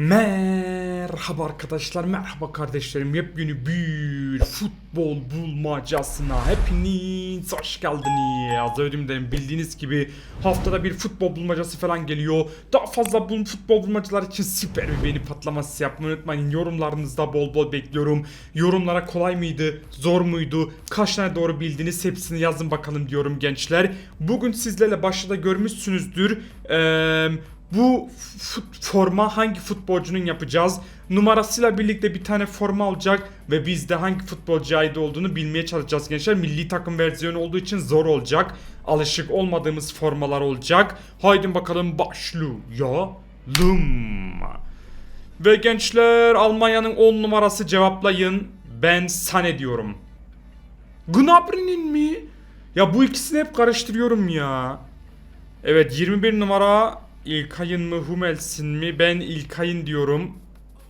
Merhaba arkadaşlar, merhaba kardeşlerim. Yepyeni bir futbol bulmacasına hepiniz hoş geldiniz. Önce bildiğiniz gibi haftada bir futbol bulmacası falan geliyor. Daha fazla bu futbol bulmacalar için süper bir beğeni patlaması yapmayı unutmayın. Yorumlarınızda bol bol bekliyorum. Yorumlara kolay mıydı, zor muydu, kaç tane doğru bildiniz hepsini yazın bakalım diyorum gençler. Bugün sizlerle başta da görmüşsünüzdür. Eee bu forma hangi futbolcunun yapacağız? Numarasıyla birlikte bir tane forma olacak ve biz de hangi futbolcuya ait olduğunu bilmeye çalışacağız gençler. Milli takım versiyonu olduğu için zor olacak. Alışık olmadığımız formalar olacak. Haydi bakalım başlayalım. Ve gençler Almanya'nın 10 numarası cevaplayın. Ben Sane diyorum. Gnabry'nin mi? Ya bu ikisini hep karıştırıyorum ya. Evet 21 numara İlkay'ın mı Hummels'in mi? Ben İlkay'ın diyorum.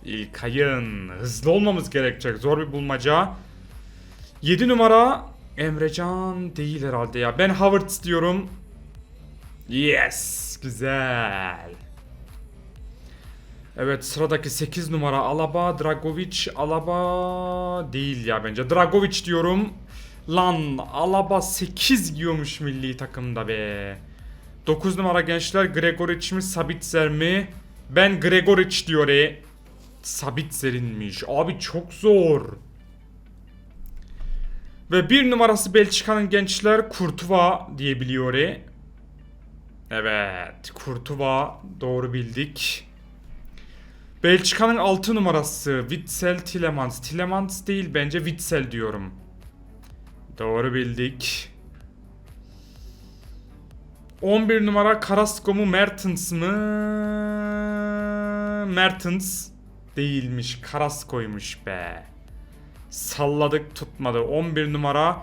İlkay'ın. Hızlı olmamız gerekecek. Zor bir bulmaca. 7 numara Emrecan değil herhalde ya. Ben Havertz diyorum. Yes. Güzel. Evet sıradaki 8 numara Alaba, Dragovic, Alaba değil ya bence. Dragovic diyorum. Lan Alaba 8 giyiyormuş milli takımda be. 9 numara gençler Gregoric mi Sabitzer mi? Ben Gregoric diyor e. Sabitzer'inmiş. Abi çok zor. Ve bir numarası Belçika'nın gençler Kurtuva diyebiliyor e. Evet Kurtuva doğru bildik. Belçika'nın 6 numarası Witsel Tillemans. Tillemans değil bence Witsel diyorum. Doğru bildik. 11 numara Carrasco mu Mertens mı? Mertens değilmiş. Carrasco'ymuş be. Salladık tutmadı. 11 numara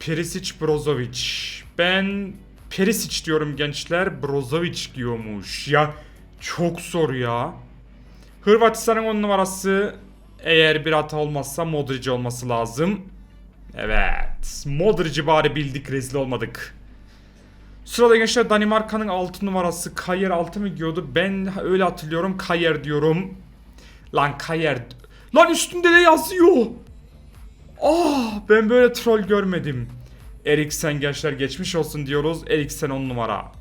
Perisic Brozovic. Ben Perisic diyorum gençler. Brozovic diyormuş. Ya çok zor ya. Hırvatistan'ın 10 numarası eğer bir hata olmazsa Modric olması lazım. Evet. Modric'i bari bildik rezil olmadık. Sırada gençler Danimarka'nın 6 numarası Kayer 6 mı giyiyordu? Ben öyle hatırlıyorum Kayer diyorum. Lan Kayer. Lan üstünde de yazıyor. Ah ben böyle troll görmedim. Eriksen gençler geçmiş olsun diyoruz. Eriksen 10 numara.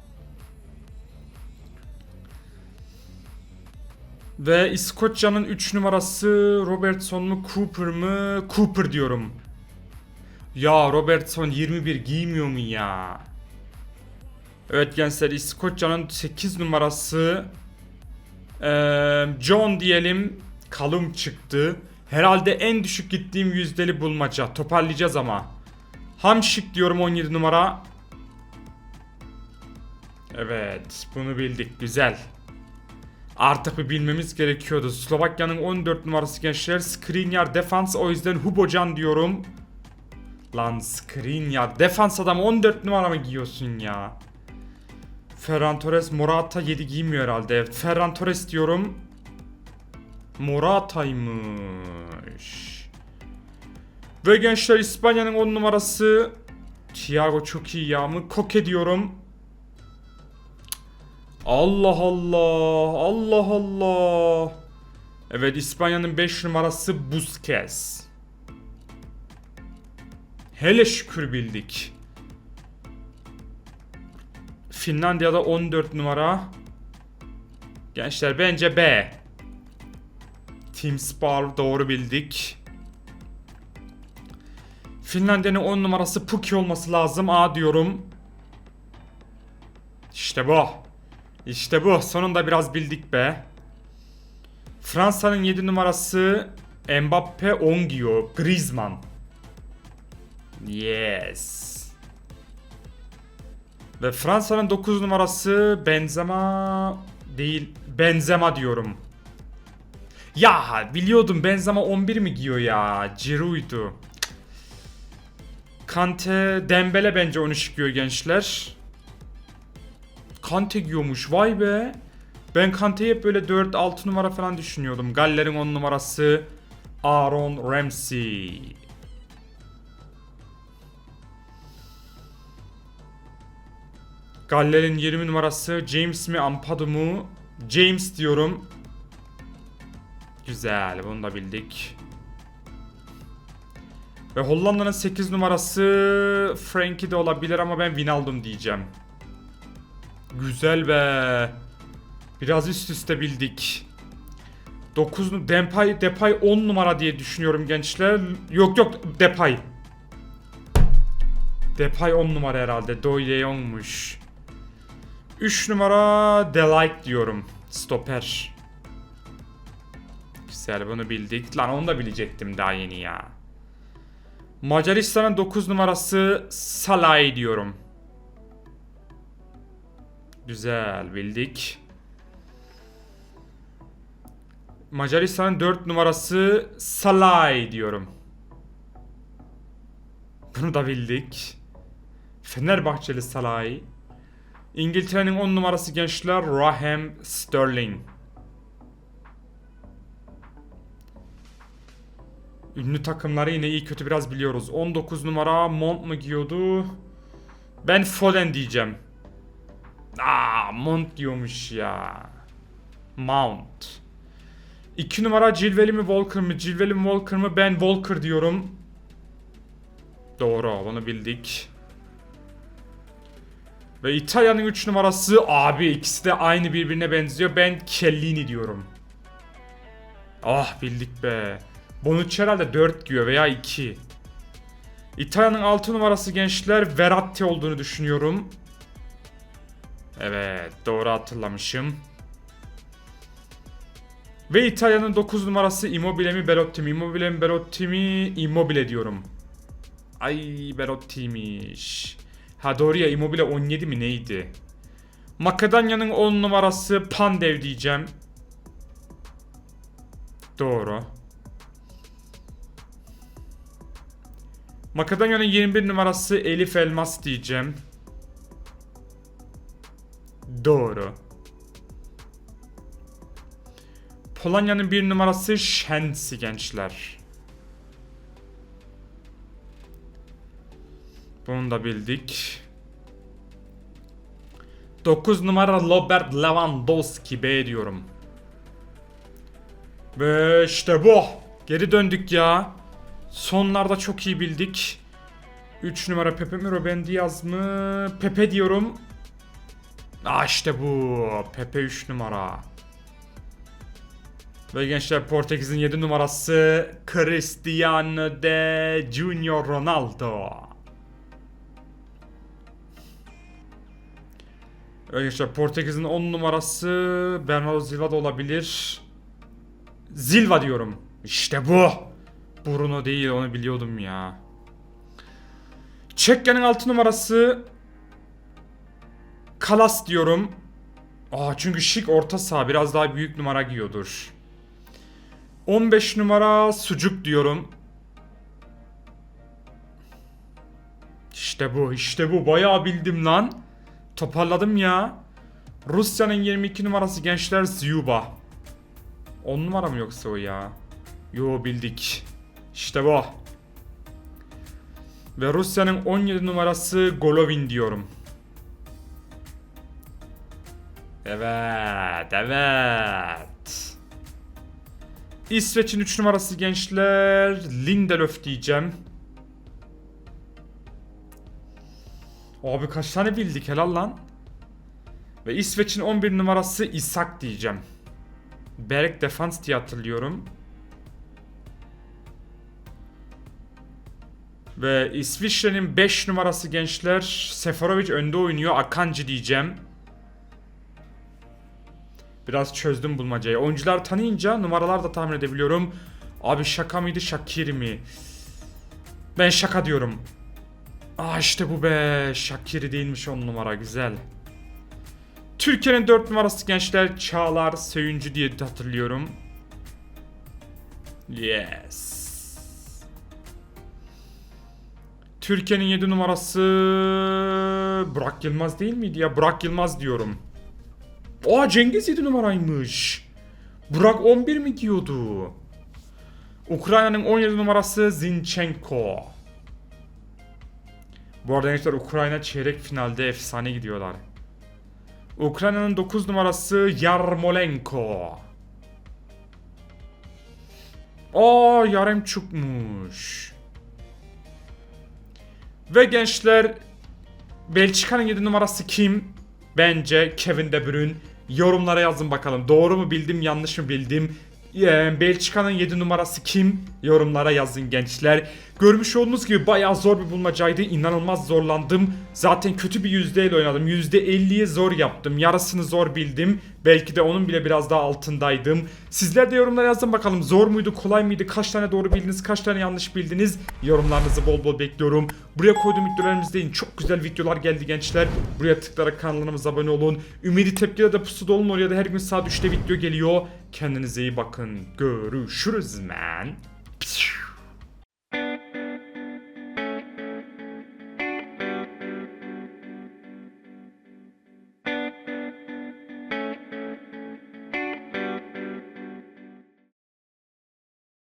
Ve İskoçya'nın 3 numarası Robertson mu Cooper mı? Cooper diyorum. Ya Robertson 21 giymiyor mu ya? Evet gençler İskoçya'nın 8 numarası eee, John diyelim kalım çıktı. Herhalde en düşük gittiğim yüzdeli bulmaca. Toparlayacağız ama. Hamşik diyorum 17 numara. Evet bunu bildik güzel. Artık bir bilmemiz gerekiyordu. Slovakya'nın 14 numarası gençler. Skriniar defans o yüzden Hubocan diyorum. Lan Skriniar defans adam 14 numara mı giyiyorsun ya? Ferran Torres Morata 7 giymiyor herhalde. Ferran Torres diyorum. Morata'ymış. Ve gençler İspanya'nın 10 numarası Thiago çok iyi ya mı? Koke diyorum. Allah Allah. Allah Allah. Evet İspanya'nın 5 numarası Busquets. Hele şükür bildik. Finlandiya'da 14 numara. Gençler bence B. Team Spar doğru bildik. Finlandiya'nın 10 numarası Puki olması lazım. A diyorum. İşte bu. İşte bu. Sonunda biraz bildik be. Fransa'nın 7 numarası Mbappe 10 giyiyor. Griezmann. Yes. Ve Fransa'nın 9 numarası Benzema değil. Benzema diyorum. Ya biliyordum Benzema 11 mi giyiyor ya? Giroud'u. Kante Dembele bence 13 giyiyor gençler. Kante giyiyormuş vay be. Ben Kante'yi hep böyle 4-6 numara falan düşünüyordum. Galler'in 10 numarası Aaron Ramsey. Galler'in 20 numarası James mi Ampadu mu? James diyorum. Güzel bunu da bildik. Ve Hollanda'nın 8 numarası Frankie de olabilir ama ben Wijnaldum diyeceğim. Güzel be. Biraz üst üste bildik. 9 nu- Depay Depay 10 numara diye düşünüyorum gençler. Yok yok Depay. Depay 10 numara herhalde. Doyle Young'muş. 3 numara Delight diyorum. Stoper. Güzel bunu bildik. Lan onu da bilecektim daha yeni ya. Macaristan'ın 9 numarası Salay diyorum. Güzel bildik. Macaristan'ın 4 numarası Salay diyorum. Bunu da bildik. Fenerbahçeli Salay. İngiltere'nin 10 numarası gençler Raheem Sterling. Ünlü takımları yine iyi kötü biraz biliyoruz. 19 numara Mont mu giyiyordu? Ben Foden diyeceğim. Aa Mont diyormuş ya. Mount. 2 numara Cilveli mi Walker mı? Cilveli mi Walker mı? Ben Walker diyorum. Doğru bunu bildik. Ve İtalya'nın 3 numarası abi ikisi de aynı birbirine benziyor. Ben Kellini diyorum. Ah bildik be. Bonucci herhalde 4 giyiyor veya 2. İtalya'nın 6 numarası gençler Verratti olduğunu düşünüyorum. Evet doğru hatırlamışım. Ve İtalya'nın 9 numarası Immobile mi Belotti mi? Immobile mi Belotti mi? Immobile diyorum. Ay Belotti'ymiş. Ha doğru ya Immobile 17 mi neydi? Makedonya'nın 10 numarası Pandev diyeceğim. Doğru. Makedonya'nın 21 numarası Elif Elmas diyeceğim. Doğru. Polonya'nın bir numarası Shensi gençler. Bunu da bildik. 9 numara Robert Lewandowski B diyorum. Ve işte bu. Geri döndük ya. Sonlarda çok iyi bildik. 3 numara Pepe mi Ruben Diaz mı? Pepe diyorum. Aa işte bu. Pepe 3 numara. Ve gençler Portekiz'in 7 numarası Cristiano de Junior Ronaldo. Gençler Portekiz'in 10 numarası Bernardo Silva da olabilir. Silva diyorum. İşte bu. Bruno değil onu biliyordum ya. Çekya'nın 6 numarası Kalas diyorum. Aa çünkü şık orta saha biraz daha büyük numara giyiyordur. 15 numara sucuk diyorum. İşte bu, işte bu. Bayağı bildim lan. Toparladım ya. Rusya'nın 22 numarası gençler Zyuba. 10 numara mı yoksa o ya? Yo bildik. İşte bu. Ve Rusya'nın 17 numarası Golovin diyorum. Evet, evet. İsveç'in 3 numarası gençler Lindelöf diyeceğim. Abi kaç tane bildik helal lan. Ve İsveç'in 11 numarası İshak diyeceğim. Berk Defans diye hatırlıyorum. Ve İsviçre'nin 5 numarası gençler Seferovic önde oynuyor. Akanji diyeceğim. Biraz çözdüm bulmacayı. Oyuncular tanıyınca numaralar da tahmin edebiliyorum. Abi şaka mıydı Şakir mi? Ben şaka diyorum. Aa işte bu be. Şakiri değilmiş on numara güzel. Türkiye'nin 4 numarası gençler Çağlar Söyüncü diye hatırlıyorum. Yes. Türkiye'nin 7 numarası Burak Yılmaz değil miydi ya? Burak Yılmaz diyorum. Aa Cengiz 7 numaraymış. Burak 11 mi giyiyordu? Ukrayna'nın 17 numarası Zinchenko. Bu arada gençler Ukrayna çeyrek finalde efsane gidiyorlar. Ukrayna'nın 9 numarası Yarmolenko. Aa yarım çıkmış. Ve gençler Belçika'nın 7 numarası kim? Bence Kevin De Bruyne. Yorumlara yazın bakalım. Doğru mu bildim, yanlış mı bildim? Ee, Belçika'nın 7 numarası kim? Yorumlara yazın gençler. Görmüş olduğunuz gibi bayağı zor bir bulmacaydı. İnanılmaz zorlandım. Zaten kötü bir yüzdeyle oynadım. %50'yi zor yaptım. Yarısını zor bildim. Belki de onun bile biraz daha altındaydım. Sizler de yorumlara yazın bakalım. Zor muydu, kolay mıydı? Kaç tane doğru bildiniz, kaç tane yanlış bildiniz? Yorumlarınızı bol bol bekliyorum. Buraya koyduğum videolarımı izleyin. Çok güzel videolar geldi gençler. Buraya tıklayarak kanalımıza abone olun. Ümidi Tepki'de de pusuda olun. Oraya da her gün saat 3'te video geliyor. Kendinize iyi bakın. Görüşürüz man.